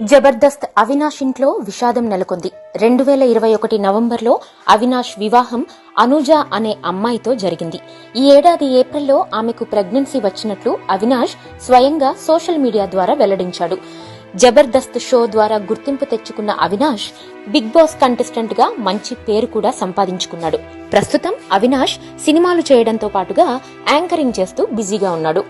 జబర్దస్త్ అవినాష్ ఇంట్లో విషాదం నెలకొంది. రెండు వేల ఇరవై ఒకటి నవంబర్లో అవినాష్ వివాహం అనూజ అనే అమ్మాయితో జరిగింది. ఈ ఏడాది ఏప్రిల్లో ఆమెకు ప్రెగ్నెన్సీ వచ్చినట్లు అవినాష్ స్వయంగా సోషల్ మీడియా ద్వారా వెల్లడించాడు. జబర్దస్త్ షో ద్వారా గుర్తింపు తెచ్చుకున్న అవినాష్ బిగ్ బాస్ కంటెస్టెంట్గా మంచి పేరు కూడా సంపాదించుకున్నాడు. ప్రస్తుతం అవినాష్ సినిమాలు చేయడంతో పాటుగా యాంకరింగ్ చేస్తూ బిజీగా ఉన్నాడు.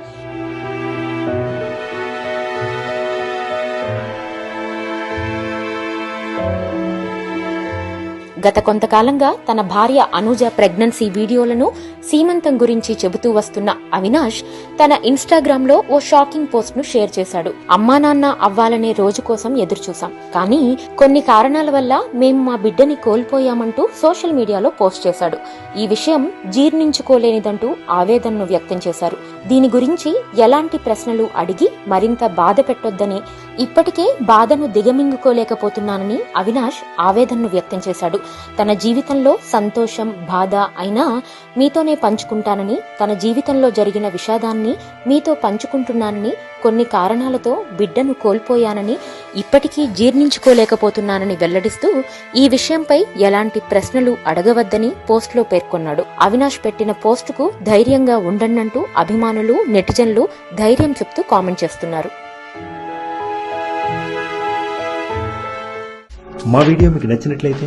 గత కొంతకాలంగా తన భార్య అనుజ ప్రెగ్నెన్సీ వీడియోలను సీమంతం గురించి చెబుతూ వస్తున్న అవినాష్ తన ఇన్స్టాగ్రామ్లో ఓ షాకింగ్ పోస్ట్ను షేర్ చేశాడు. అమ్మా నాన్న అవ్వాలనే రోజు కోసం ఎదురుచూసాం కానీ కొన్ని కారణాల వల్ల మేము మా బిడ్డని కోల్పోయామంటూ సోషల్ మీడియాలో పోస్ట్ చేశాడు. ఈ విషయం జీర్ణించుకోలేనిదంటూ ఆవేదనను వ్యక్తం చేశారు. దీని గురించి ఎలాంటి ప్రశ్నలు అడిగి మరింత బాధ పెట్టొద్దని ఇప్పటికే బాధను దిగమింగుకోలేకపోతున్నానని అవినాష్ ఆవేదనను వ్యక్తం చేశాడు. తన జీవితంలో సంతోషం బాధ అయినా మీతోనే పంచుకుంటానని తన జీవితంలో జరిగిన విషాదాన్ని మీతో పంచుకుంటున్నానని కొన్ని కారణాలతో బిడ్డను కోల్పోయానని ఇప్పటికీ జీర్ణించుకోలేకపోతున్నానని వెల్లడిస్తూ ఈ విషయంపై ఎలాంటి ప్రశ్నలు అడగవద్దని పోస్టులో పేర్కొన్నాడు. అవినాష్ పెట్టిన పోస్టుకు ధైర్యంగా ఉండన్నంటూ అభిమానులు నెటిజన్లు ధైర్యం చెప్తూ కామెంట్ చేస్తున్నారు. మా వీడియో మీకు నచ్చినట్లయితే